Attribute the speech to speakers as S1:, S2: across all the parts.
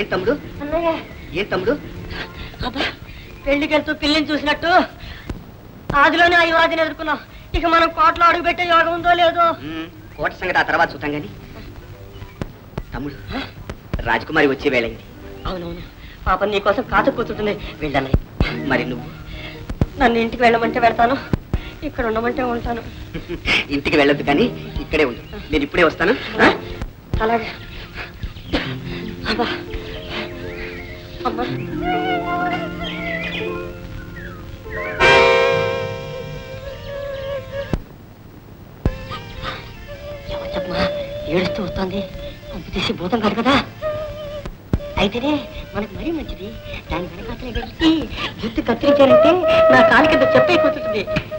S1: ఏం తమ్ముడు?
S2: అన్నయ్య.
S1: ఏం తమ్ముడు?
S2: అబ్బా పెళ్ళికి వెళ్తూ పిల్లిని చూసినట్టు ఆదిలోనే ఆ యువతిని ఎదుర్కొన్నాం. ఇక మనం కోట్లో అడుగు పెట్టే యోగం ఉందో లేదో.
S1: కోట సంగతి ఆ తర్వాత చూద్దాం గాని. తమ్ముడు రాజకుమారి వచ్చే వేళైంది.
S2: అవునవును. పాపం నీకోసం కాచు కూర్చుంటుంది వెళ్ళన్నయ్య
S1: మరి నువ్వు?
S2: నన్ను ఇంటికి వెళ్ళమంటే వెళ్తాను. ఇక్కడ ఉండమంటే ఉంటాను.
S1: ఇంటికి వెళ్ళొద్దు కానీ ఇక్కడే ఉండు నేను ఇప్పుడే వస్తాను?
S2: అలాగే. అమ్మా. ఏడుస్తూ వస్తుంది. పంపు తీసి భూతం కాదు కదా? అయితేనే మనకు మరీ మంచిది. దాని వెనక అతని వెళ్ళి జుట్టు కత్తిరించారంటే నా కాలు కింద చెప్పైపోతుంది నువ్వు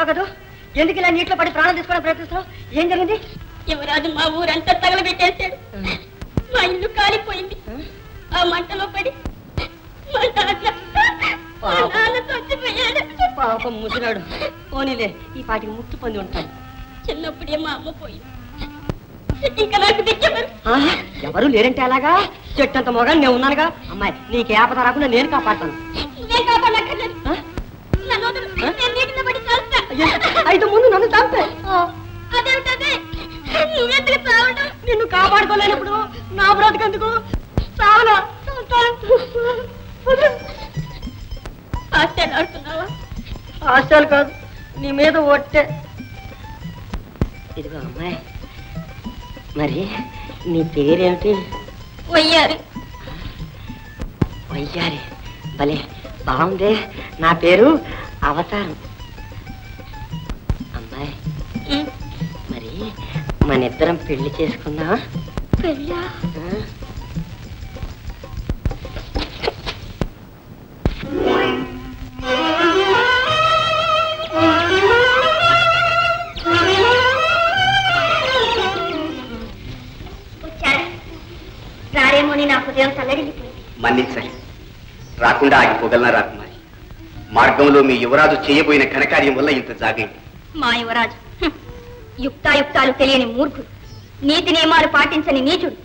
S2: పిల్లవు కదా? ఎందుకు ఇలా నీటిలో పడి ప్రాణం తీసుకోవడానికి ప్రయత్నిస్తున్నావు? ఏం జరిగింది?
S3: యువరాజు మా ఊరంతా తగలబెట్టేశాడు. మా ఇల్లు కాలిపోయింది. ఆ మంటలో పడి మా నాన్న మా నాన్న చచ్చిపోయాడు.
S2: పాపం ముసిరాడు పోనీలే ఈ పాటికి ముక్తి పొంది ఉంటాడు
S3: చిన్నప్పుడే మా అమ్మ పోయింది. ఇంకా నాకు
S2: ఎవరు లేరంటే అలాగా చెట్టు అంత మొగాడు నేను ఉన్నానుగా. అమ్మాయి నీకే ఆపద రాకుండా నేను కాపాడతాను.
S3: నేను కాపాడక్కర్లేదు.
S2: ఆ?
S3: నన్ను వదలు. నేను
S2: అయితే ముందు నన్ను చంపే.
S3: అదేమిటదే నువ్వెందుకు చావడం
S2: నిన్ను కాపాడుకోలేనప్పుడు నా బ్రతికెందుకు చావనా?
S3: హాస్టల్ ఆడుతున్నావా
S2: హాస్టల్ కాదు నీ మీద ఒట్టే. ఇదిగో అమ్మాయి మరి నీ పేరేమిటి?
S3: వయ్యారు.
S2: వయ్యారి భలే బాగుందే. నా పేరు అవతారం. మన ఇద్దరం పెళ్ళి చేసుకుందామా?
S3: పెళ్ళా? రారేమోని నా హృదయం తల్లడిల్లిపోయింది.
S1: మన్నించాలి రాకుండా ఆగిపోగలనా రాకుమారి? మార్గంలో మీ యువరాజు చేయబోయిన ఘనకార్యం వల్ల ఇంత జాగైంది.
S3: మా యువరాజు. యుక్తాయుక్తాలు తెలియని మూర్ఖుడు. నీతి నియమాలు పాటించని నీచుడు.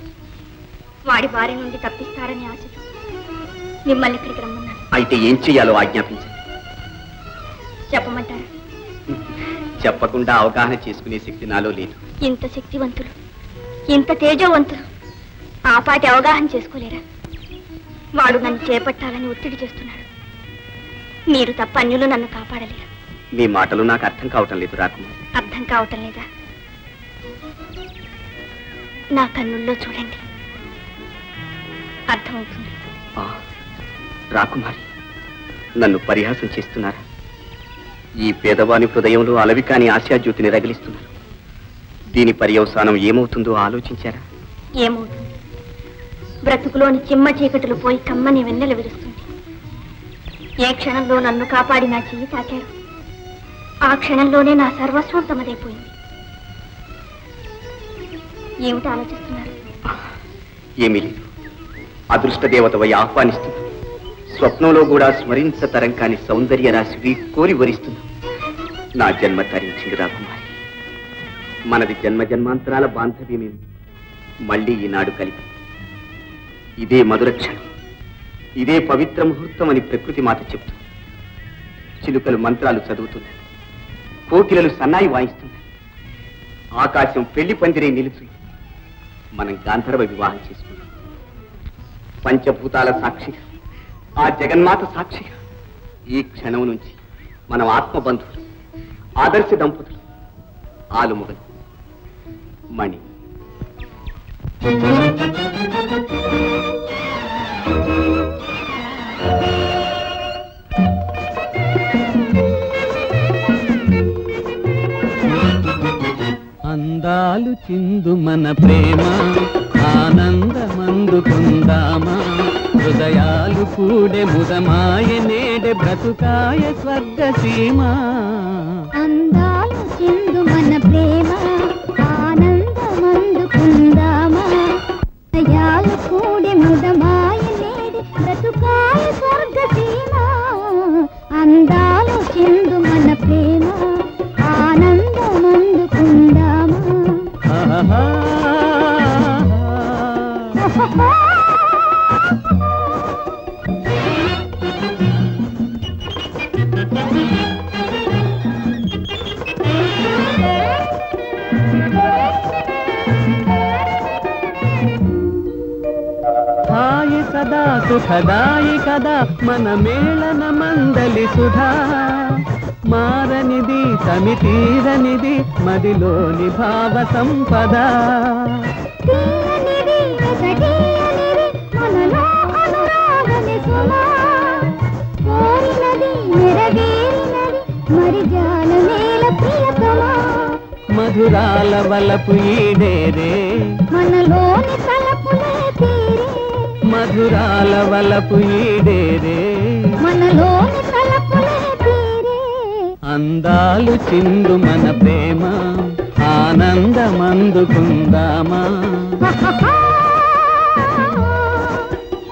S3: వాడి బారి నుండి తప్పిస్తారని ఆశతో మిమ్మల్ని ఇక్కడికి రమ్మన్నాను.
S1: అయితే ఏం చెయ్యాలో ఆజ్ఞాపించండి.
S3: చెప్పమంటారా?
S1: చెప్పకుండా అవగాహన చేసుకునే శక్తి నాలో లేదు.
S3: ఇంత శక్తివంతులు ఇంత తేజోవంతులు ఆపాటి అవగాహన చేసుకోలేరా? వాడు నన్ను చేపట్టాలని ఒత్తిడి చేస్తున్నాడు. మీరు తప్ప అన్యులు నన్ను కాపాడలేరు.
S1: మీ మాటలు నాకు అర్థం కావటం లేదు రాకుమారి.
S3: అర్థం కావటం లేదా? నా కన్నుల్లో చూడండి. అర్థమవుతుంది.
S1: రాకుమారి నన్ను పరిహాసం చేస్తున్నారా? ఈ పేదవాని హృదయంలో అలవికాని ఆశాజ్యోతిని రగిలిస్తున్నారు. దీని పర్యవసానం ఏమవుతుందో ఆలోచించారా?
S3: ఏమవుతుంది? బ్రతుకులోని చిమ్మ చీకటులు పోయి కమ్మని వెన్నెల విరుస్తుంది. ఏ క్షణంలో నన్ను కాపాడి నా చెయ్యి తాకారు? ఆ క్షణంలోనే నా సర్వస్వం తమదైపోయింది ఏమిటి ఆలోచిస్తున్నారు?
S1: ఏమీ లేదు. అదృష్ట దేవతవై ఆహ్వానిస్తున్నా. స్వప్నంలో కూడా స్మరించతరం కాని సౌందర్య రాశివి కోరి వరిస్తున్నా. నా జన్మ తరించింది రాకుమారి మనది జన్మ జన్మాంతరాల బాంధవ్యమేమి మళ్ళీ ఈనాడు కలిపి. ఇదే మధుర క్షణం. ఇదే పవిత్ర ముహూర్తం అని ప్రకృతి మాత చెప్తుంది. చిలుకలు మంత్రాలు చదువుతున్నాయి. కోకిలలు సన్నాయి వాయిస్తున్నాయి ఆకాశం పెళ్ళి పందిరే నిలుచుంది. మనం గాంధర్వ వివాహం చేసుకున్నాం. పంచభూతాల సాక్షిగా ఆ జగన్మాత సాక్షిగా ఈ క్షణం నుంచి మనం ఆత్మబంధువులు ఆదర్శ దంపతులు ఆలుముగలు మణి.
S4: అందాలు చిందు మన ప్రేమ ఆనందమందుకుందామా? హృదయాలు కూడే ముదమాయ నేడే బ్రతుకాయ స్వర్గ సీమ
S3: అందాలు చిందు మన ప్రేమ ఆనందమందుకుందామా? హృదయాలు కూడే
S4: ముదమా సుఖదాయి కదా మన మేళన మందలి సుధా. మారనిది సమితీరనిది మదిలోని భావ సంపద. మధురాల వలపు ఈడేరే.
S3: మనలోని తలపులే తీరే
S4: మధురాల వలపు ఈడేరే
S3: మనలోని తలపులే తీరే.
S4: అందాలు చిందు మన ప్రేమ ఆనందమందుకుందామా.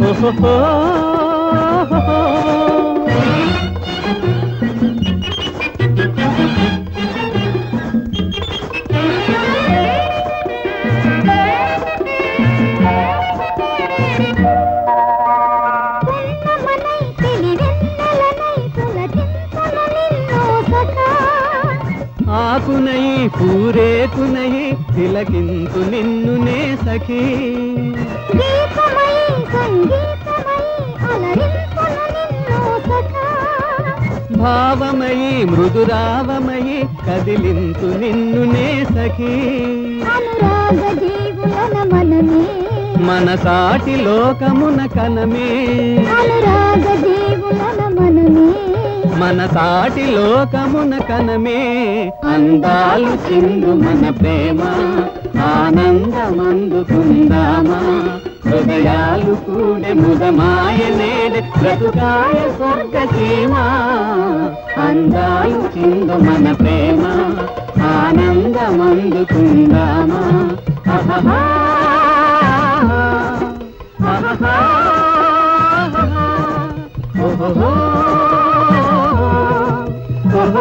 S4: ఓహో ఆకునై పూరేకునై తిలకింతు నిన్నునే సఖీ.
S3: నిన్నో సఖా.
S4: భావమయి మృదురావమయి కదిలింతు నిన్నునే సఖీ.
S3: అనురాగ జీవులన మనమే.
S4: మన సాటి లోకమున కనమే.
S3: అనురాగ
S4: మన సాటి లోకమున కనమే అందాలు చిందు మన ప్రేమ ఆనందమందుకుందామా? హృదయాలు కూడే ముదమాయ నేడే బ్రతుకాయ స్వర్గ సీమ అందాలు చిందు మన ప్రేమ ఆనందమందుకుందామా? ఆహా ఆహా ఓహో
S1: ఇది కల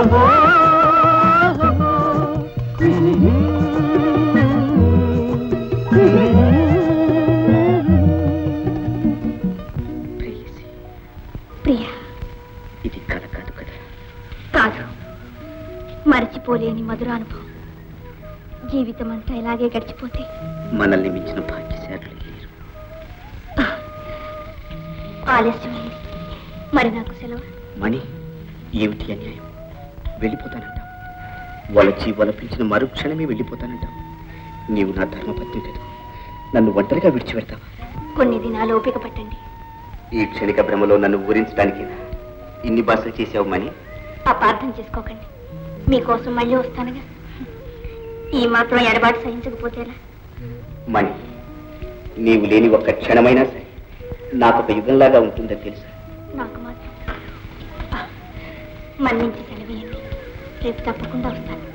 S1: కాదు కదా
S3: కాదు. మరచిపోలేని మధురానుభవం జీవితం అంతా ఇలాగే గడిచిపోతే.
S1: మనల్ని మించిన భాగ్యశాలులు లేరు.
S3: ఆలస్యమైంది. మరి నాకు సెలవు.
S1: మణి ఏమిటి అన్యాయం? వెళ్ళిపోతానంటావు వలచి వలపించిన మరుక్షణమే వెళ్ళిపోతానంటావు నీవు నా ధర్మపత్ని కదా. నన్ను ఒంటరిగా విడిచిపెడతావా?
S3: కొన్ని దినాలు ఓపిక పట్టండి.
S1: ఈ క్షణిక భ్రమలో నన్ను ఊరించడానికి ఇన్ని భాషలు చేసావు మణి?
S3: అపార్థం చేసుకోకండి. మీకోసం మళ్ళీ వస్తానుగా. ఈ మాత్రం ఎడబాటు సహించకపోతేలా
S1: మణి నీవు లేని ఒక్క క్షణమైనా సరే నాకు ఒక యుగంలాగా ఉంటుందని తెలుసా?
S3: నాకు మాత్రం. మన్నించి రేపు తప్పకుండా వస్తాను.